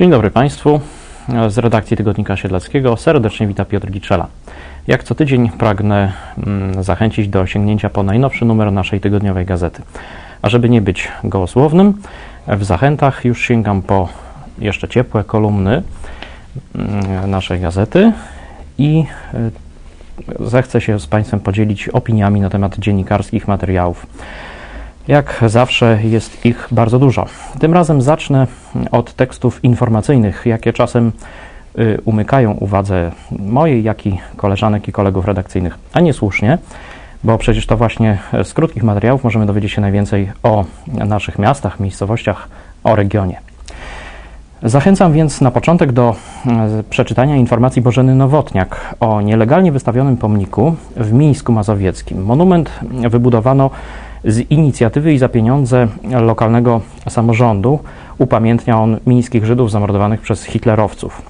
Dzień dobry Państwu. Z redakcji Tygodnika Siedleckiego serdecznie wita Piotr Giczela. Jak co tydzień pragnę mm, zachęcić do sięgnięcia po najnowszy numer naszej tygodniowej gazety. A żeby nie być gołosłownym, w zachętach już sięgam po jeszcze ciepłe kolumny mm, naszej gazety i y, zechcę się z Państwem podzielić opiniami na temat dziennikarskich materiałów. Jak zawsze jest ich bardzo dużo. Tym razem zacznę od tekstów informacyjnych, jakie czasem y, umykają uwadze mojej, jak i koleżanek i kolegów redakcyjnych, a niesłusznie, bo przecież to właśnie z krótkich materiałów możemy dowiedzieć się najwięcej o naszych miastach, miejscowościach, o regionie. Zachęcam więc na początek do y, przeczytania informacji Bożeny Nowotniak o nielegalnie wystawionym pomniku w Mińsku Mazowieckim. Monument wybudowano z inicjatywy i za pieniądze lokalnego samorządu upamiętnia on mińskich Żydów zamordowanych przez hitlerowców.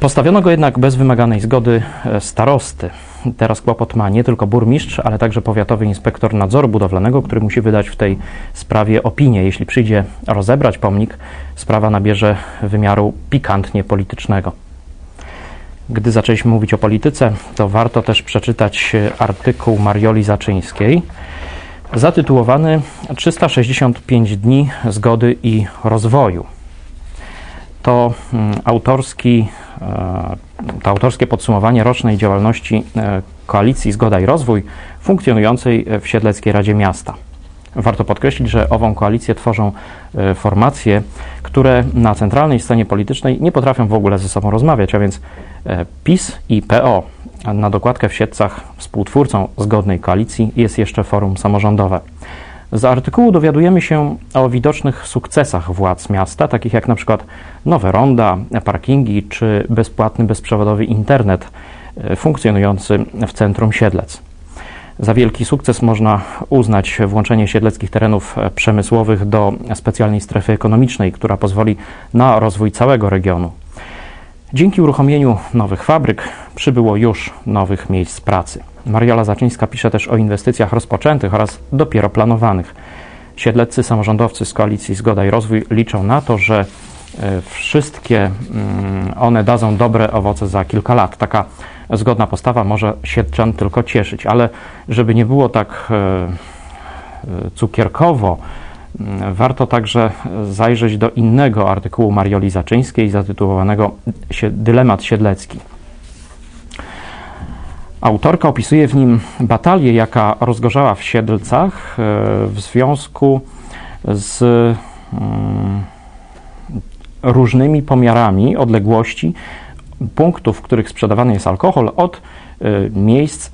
Postawiono go jednak bez wymaganej zgody starosty. Teraz kłopot ma nie tylko burmistrz, ale także powiatowy inspektor nadzoru budowlanego, który musi wydać w tej sprawie opinię. Jeśli przyjdzie rozebrać pomnik, sprawa nabierze wymiaru pikantnie politycznego. Gdy zaczęliśmy mówić o polityce, to warto też przeczytać artykuł Marioli Zaczyńskiej zatytułowany 365 dni zgody i rozwoju. To mm, autorski, e, to autorskie podsumowanie rocznej działalności e, koalicji Zgoda i Rozwój funkcjonującej w Siedleckiej Radzie Miasta. Warto podkreślić, że ową koalicję tworzą e, formacje, które na centralnej scenie politycznej nie potrafią w ogóle ze sobą rozmawiać, a więc e, PiS i PO. Na dokładkę w Siedcach współtwórcą zgodnej koalicji jest jeszcze forum samorządowe. Z artykułu dowiadujemy się o widocznych sukcesach władz miasta, takich jak na przykład nowe ronda, parkingi czy bezpłatny bezprzewodowy internet e, funkcjonujący w centrum Siedlec. Za wielki sukces można uznać włączenie siedleckich terenów przemysłowych do specjalnej strefy ekonomicznej, która pozwoli na rozwój całego regionu. Dzięki uruchomieniu nowych fabryk przybyło już nowych miejsc pracy. Mariola Zaczyńska pisze też o inwestycjach rozpoczętych oraz dopiero planowanych. Siedleccy samorządowcy z koalicji Zgoda i Rozwój liczą na to, że e, wszystkie mm, one dadzą dobre owoce za kilka lat. Taka zgodna postawa może Siedczan tylko cieszyć, ale żeby nie było tak e, e, cukierkowo, warto także zajrzeć do innego artykułu Marioli Zaczyńskiej zatytułowanego Dylemat Siedlecki. Autorka opisuje w nim batalię, jaka rozgorzała w Siedlcach e, w związku z mm, różnymi pomiarami odległości punktów, w których sprzedawany jest alkohol, od y, miejsc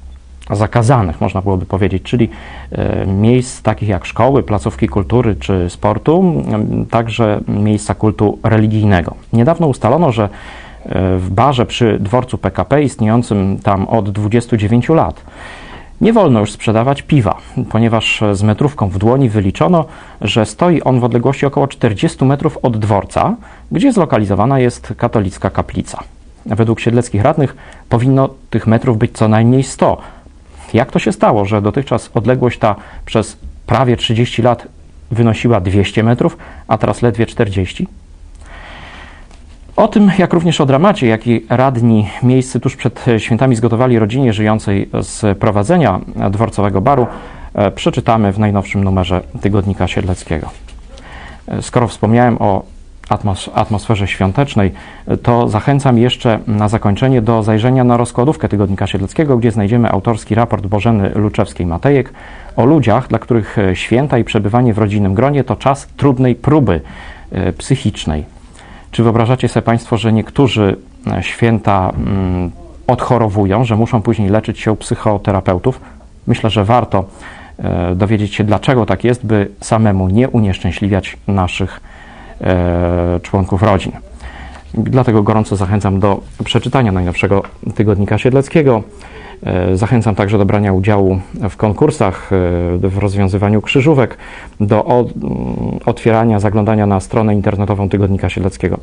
zakazanych, można byłoby powiedzieć, czyli y, miejsc takich jak szkoły, placówki kultury czy sportu, także miejsca kultu religijnego. Niedawno ustalono, że w barze przy dworcu PKP istniejącym tam od 29 lat nie wolno już sprzedawać piwa, ponieważ z metrówką w dłoni wyliczono, że stoi on w odległości około 40 metrów od dworca, gdzie zlokalizowana jest katolicka kaplica. Według siedleckich radnych powinno tych metrów być co najmniej 100. Jak to się stało, że dotychczas odległość ta przez prawie 30 lat wynosiła 200 metrów, a teraz ledwie 40? O tym, jak również o dramacie, jaki radni miejscy tuż przed świętami zgotowali rodzinie żyjącej z prowadzenia dworcowego baru, e, przeczytamy w najnowszym numerze Tygodnika Siedleckiego. E, skoro wspomniałem o atmos atmosferze świątecznej, to zachęcam jeszcze na zakończenie do zajrzenia na rozkładówkę Tygodnika Siedleckiego, gdzie znajdziemy autorski raport Bożeny Luczewskiej-Matejek o ludziach, dla których święta i przebywanie w rodzinnym gronie to czas trudnej próby e, psychicznej. Czy wyobrażacie sobie Państwo, że niektórzy e, święta mm, odchorowują, że muszą później leczyć się u psychoterapeutów? Myślę, że warto e, dowiedzieć się, dlaczego tak jest, by samemu nie unieszczęśliwiać naszych E, członków rodzin. Dlatego gorąco zachęcam do przeczytania najnowszego tygodnika siedleckiego. E, zachęcam także do brania udziału w konkursach, e, w rozwiązywaniu krzyżówek, do otwierania, zaglądania na stronę internetową Tygodnika Siedleckiego.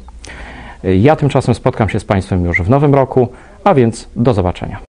Ja tymczasem spotkam się z Państwem już w nowym roku, a więc do zobaczenia.